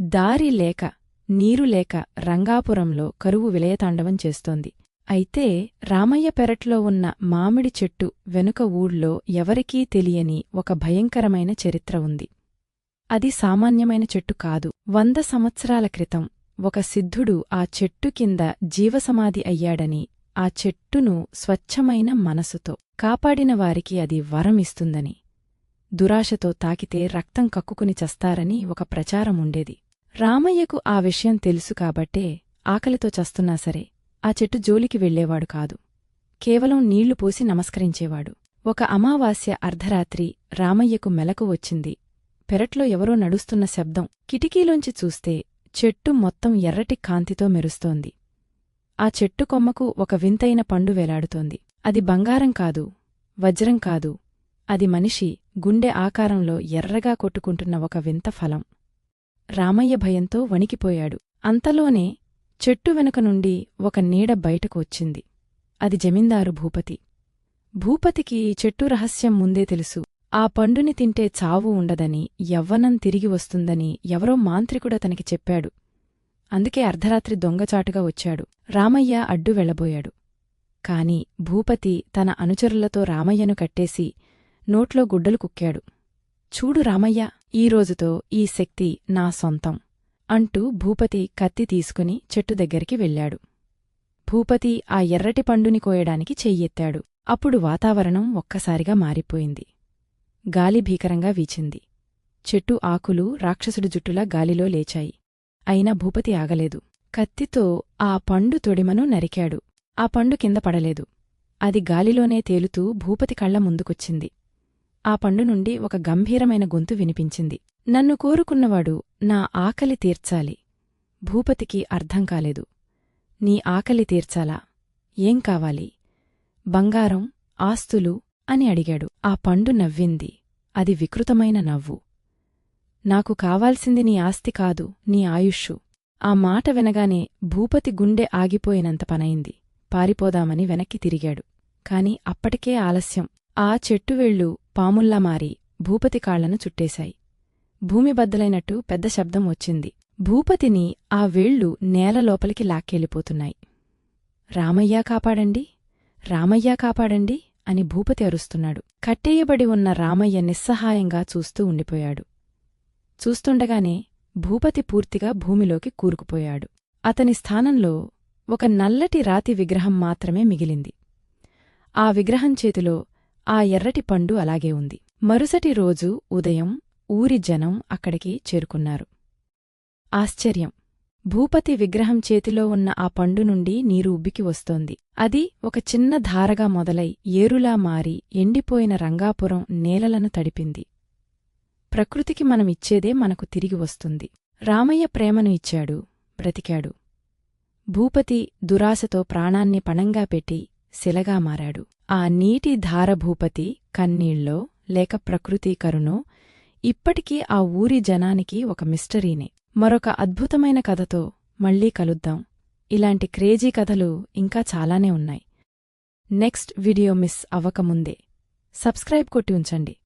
దారి లేక నీరు లేక రంగాపురంలో కరువు విలయతాండవం చేస్తోంది. అయితే రామయ్య పెరట్లో ఉన్న మామిడి చెట్టు వెనుక ఊళ్ళో ఎవరికీ తెలియని ఒక భయంకరమైన చరిత్ర ఉంది. అది సామాన్యమైన చెట్టు కాదు. వంద సంవత్సరాల క్రితం ఒక సిద్ధుడు ఆ చెట్టు కింద జీవసమాధి అయ్యాడని ఆ చెట్టును స్వచ్ఛమైన మనసుతో కాపాడిన వారికి అది వరమిస్తుందని దురాశతో తాకితే రక్తం కక్కుకుని చస్తారని ఒక ప్రచారముండేది రామయ్యకు ఆ విషయం తెలుసు కాబట్టే ఆకలితో చస్తున్నా సరే ఆ చెట్టు జోలికి వెళ్ళేవాడు కాదు. కేవలం నీళ్ళు పోసి నమస్కరించేవాడు. ఒక అమావాస్య అర్ధరాత్రి రామయ్యకు మెలకు వచ్చింది. పెరట్లో ఎవరో నడుస్తున్న శబ్దం కిటికీలోంచి చూస్తే చెట్టు మొత్తం ఎర్రటి కాంతితో మెరుస్తోంది. ఆ చెట్టు కొమ్మకు ఒక వింతైన పండు వేలాడుతోంది. అది బంగారం కాదు వజ్రం కాదు. అది మనిషి గుండె ఆకారంలో ఎర్రగా కొట్టుకుంటున్న ఒక వింత ఫలం. రామయ్య భయంతో వణికిపోయాడు. అంతలోనే చెట్టు వెనుక నుండి ఒక నీడ బయటకు వచ్చింది. అది జమీందారు భూపతి. భూపతికి ఈ చెట్టు రహస్యం ముందే తెలుసు. ఆ పండుని తింటే చావు ఉండదని యవ్వనం తిరిగి వస్తుందని ఎవరో మాంత్రికుడతనికి చెప్పాడు. అందుకే అర్ధరాత్రి దొంగచాటుగా వచ్చాడు. రామయ్య అడ్డు వెళ్ళబోయాడు కాని భూపతి తన అనుచరులతో రామయ్యను కట్టేసి నోట్లో గుడ్డలు కుక్కాడు. చూడు రామయ్య ఈ రోజుతో ఈ శక్తి నా సొంతం అంటూ భూపతి కత్తి తీసుకుని చెట్టు దగ్గరికి వెళ్ళాడు. భూపతి ఆ ఎర్రటి పండుని కోయడానికి చెయ్యెత్తాడు. అప్పుడు వాతావరణం ఒక్కసారిగా మారిపోయింది. గాలి భీకరంగా వీచింది. చెట్టు ఆకులు రాక్షసుడి జుట్టులా గాలిలో లేచాయి. అయినా భూపతి ఆగలేదు. కత్తితో ఆ పండు తొడిమను నరికాడు. ఆ పండు కింద పడలేదు. అది గాలిలోనే తేలుతూ భూపతి కళ్ళ ముందుకొచ్చింది. ఆ పండు నుండి ఒక గంభీరమైన గొంతు వినిపించింది. నన్ను కోరుకున్నవాడు నా ఆకలి తీర్చాలి. భూపతికి అర్థం కాలేదు. నీ ఆకలి తీర్చాలా? ఏం కావాలి? బంగారం ఆస్తులు అని అడిగాడు. ఆ పండు నవ్వింది. అది వికృతమైన నవ్వు. నాకు కావాల్సింది నీ ఆస్తి కాదు నీ ఆయుష్షు. ఆ మాట వినగానే భూపతి గుండె ఆగిపోయినంత పనైంది. పారిపోదామని వెనక్కి తిరిగాడు. కాని అప్పటికే ఆలస్యం. ఆ చెట్టువేళ్ళు పాముల్లా మారి భూపతి కాళ్ళను చుట్టేశాయి. భూమి బద్దలైనట్టు పెద్ద శబ్దం వచ్చింది. భూపతిని ఆ వేళ్ళు నేల లోపలికి లాక్కెళ్ళిపోతున్నాయి రామయ్యా కాపాడండి రామయ్యా కాపాడండి అని భూపతి అరుస్తున్నాడు. కట్టేయబడి ఉన్న రామయ్య నిస్సహాయంగా చూస్తూ ఉండిపోయాడు. చూస్తుండగానే భూపతి పూర్తిగా భూమిలోకి కూరుకుపోయాడు. అతని స్థానంలో ఒక నల్లటి రాతి విగ్రహం మాత్రమే మిగిలింది. ఆ విగ్రహం చేతిలో ఆ ఎర్రటి పండు అలాగే ఉంది. మరుసటి రోజు ఉదయం ఊరి జనం అక్కడికి చేరుకున్నారు. ఆశ్చర్యం! భూపతి విగ్రహం చేతిలో ఉన్న ఆ పండు నుండి నీరు ఉబ్బికి వస్తోంది. అది ఒక చిన్న ధారగా మొదలై ఏరులా మారి ఎండిపోయిన రంగాపురం నేలలను తడిపింది. ప్రకృతికి మనమిచ్చేదే మనకు తిరిగి వస్తుంది. రామయ్య ప్రేమను ఇచ్చాడు బ్రతికాడు. భూపతి దురాశతో ప్రాణాన్ని పణంగా పెట్టి శిలగా మారాడు. ఆ నీటి ధారభూపతి కన్నీళ్ళో లేక ప్రకృతి కరుణో ఇప్పటికీ ఆ ఊరి జనానికి ఒక మిస్టరీనే. మరొక అద్భుతమైన కథతో మళ్ళీ కలుద్దాం. ఇలాంటి క్రేజీ కథలు ఇంకా చాలానే ఉన్నాయి. నెక్స్ట్ వీడియో మిస్ అవ్వకముందే సబ్స్క్రైబ్ కొట్టి ఉంచండి.